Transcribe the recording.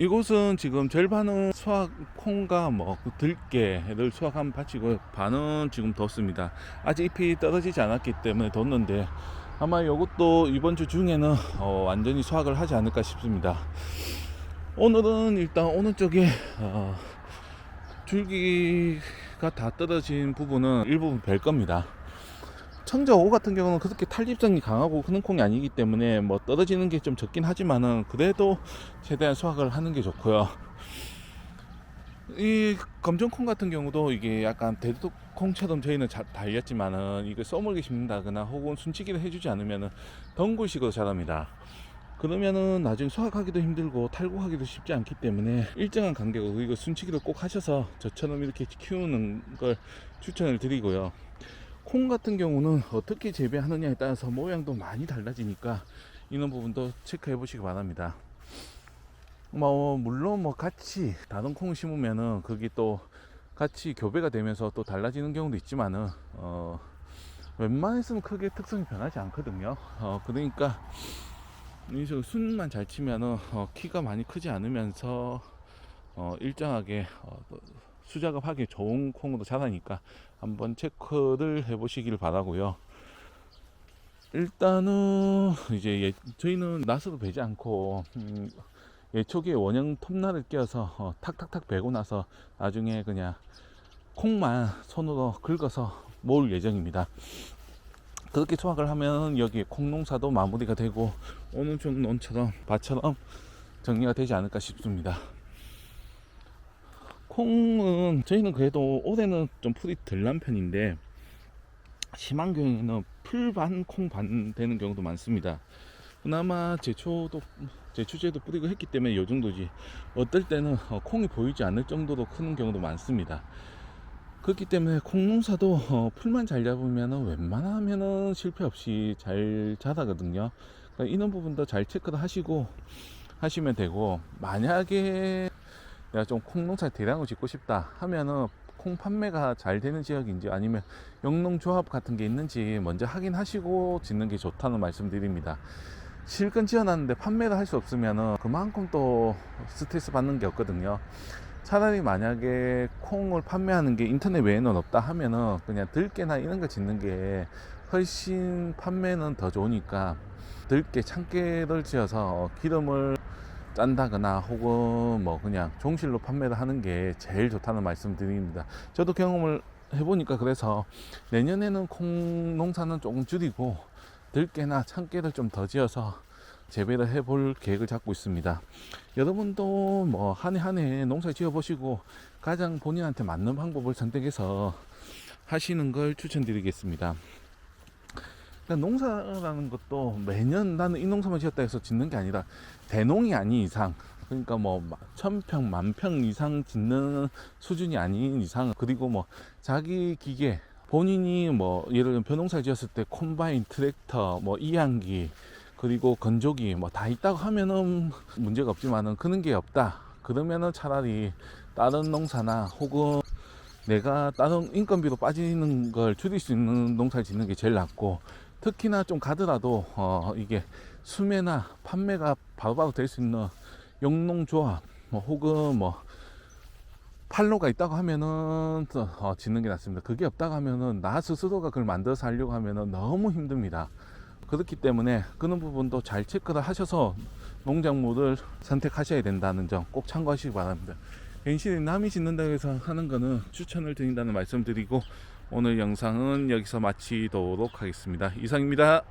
이곳은 지금 절반은 수확 콩과 뭐그 들깨를 수확한 밭이고 반은 지금 뒀습니다. 아직 잎이 떨어지지 않았기 때문에 뒀는데 아마 이것도 이번 주 중에는 어, 완전히 수확을 하지 않을까 싶습니다. 오늘은 일단 오른쪽에 어, 줄기가 다 떨어진 부분은 일부분 벨 겁니다. 청자 5 같은 경우는 그렇게 탄립성이 강하고 크는 콩이 아니기 때문에 뭐 떨어지는 게 좀 적긴 하지만은 그래도 최대한 수확을 하는 게 좋고요. 이 검정콩 같은 경우도 이게 약간 대두콩처럼 저희는 자, 달렸지만은 이거 써물게 심는다거나 혹은 순치기를 해주지 않으면은 덩굴식으로 자랍니다. 그러면은 나중에 수확하기도 힘들고 탈곡하기도 쉽지 않기 때문에 일정한 간격으로 그리고 순치기를 꼭 하셔서 저처럼 이렇게 키우는 걸 추천을 드리고요. 콩 같은 경우는 어떻게 재배하느냐에 따라서 모양도 많이 달라지니까 이런 부분도 체크해 보시기 바랍니다. 뭐 물론 뭐 같이 다른 콩 심으면은 그게 또 같이 교배가 되면서 또 달라지는 경우도 있지만은 어 웬만했으면 크게 특성이 변하지 않거든요. 어 그러니까 순만 잘 치면은 어 키가 많이 크지 않으면서 어 일정하게 어또 수작업하기 좋은 콩으로 자라니까 한번 체크를 해보시길 바라고요. 일단은 이제 예, 저희는 나스도 베지 않고 음, 예 초기에 원형 톱날을 끼워서 어, 탁탁탁 베고 나서 나중에 그냥 콩만 손으로 긁어서 모을 예정입니다. 그렇게 수확을 하면 여기 콩농사도 마무리가 되고 오른쪽 논처럼 밭처럼 정리가 되지 않을까 싶습니다. 콩은 저희는 그래도 올해는 좀 풀이 덜 난 편인데 심한 경우에는 풀 반 콩 반 되는 경우도 많습니다. 그나마 제초도 제초제도 뿌리고 했기 때문에 이 정도지 어떨 때는 어, 콩이 보이지 않을 정도로 크는 경우도 많습니다. 그렇기 때문에 콩농사도 어, 풀만 잘 잡으면 웬만하면은 실패 없이 잘 자라거든요. 그러니까 이런 부분도 잘 체크를 하시고 하시면 되고 만약에 내가 좀 콩 농사 대량으로 짓고 싶다 하면은 콩 판매가 잘 되는 지역인지 아니면 영농조합 같은 게 있는지 먼저 확인하시고 짓는 게 좋다는 말씀드립니다. 실컷 지어놨는데 판매를 할 수 없으면은 그만큼 또 스트레스 받는 게 없거든요. 차라리 만약에 콩을 판매하는 게 인터넷 외에는 없다 하면은 그냥 들깨나 이런 거 짓는 게 훨씬 판매는 더 좋으니까 들깨 참깨를 지어서 기름을 짠다거나 혹은 뭐 그냥 종실로 판매를 하는 게 제일 좋다는 말씀 드립니다. 저도 경험을 해보니까 그래서 내년에는 콩 농사는 조금 줄이고 들깨나 참깨를 좀 더 지어서 재배를 해볼 계획을 잡고 있습니다. 여러분도 뭐 한 해 한 해 농사 지어 보시고 가장 본인한테 맞는 방법을 선택해서 하시는 걸 추천드리겠습니다. 그러니까 농사라는 것도 매년 나는 이 농사만 지었다 해서 짓는 게 아니라 대농이 아닌 이상 그러니까 뭐 천평 만평 이상 짓는 수준이 아닌 이상 그리고 뭐 자기 기계 본인이 뭐 예를 들면 벼농사 지었을 때 콤바인 트랙터 뭐 이양기 그리고 건조기 뭐 다 있다고 하면은 문제가 없지만은 그런 게 없다. 그러면은 차라리 다른 농사나 혹은 내가 다른 인건비로 빠지는 걸 줄일 수 있는 농사를 짓는 게 제일 낫고 특히나 좀 가더라도 어 이게 수매나 판매가 바로바로 될 수 있는 영농조합 뭐 혹은 뭐 판로가 있다고 하면은 또, 어, 짓는 게 낫습니다. 그게 없다고 하면은 나 스스로가 그걸 만들어서 하려고 하면은 너무 힘듭니다. 그렇기 때문에 그런 부분도 잘 체크를 하셔서 농작물을 선택하셔야 된다는 점 꼭 참고하시기 바랍니다. 괜시리 남이 짓는다고 해서 하는 거는 추천을 드린다는 말씀 드리고 오늘 영상은 여기서 마치도록 하겠습니다. 이상입니다.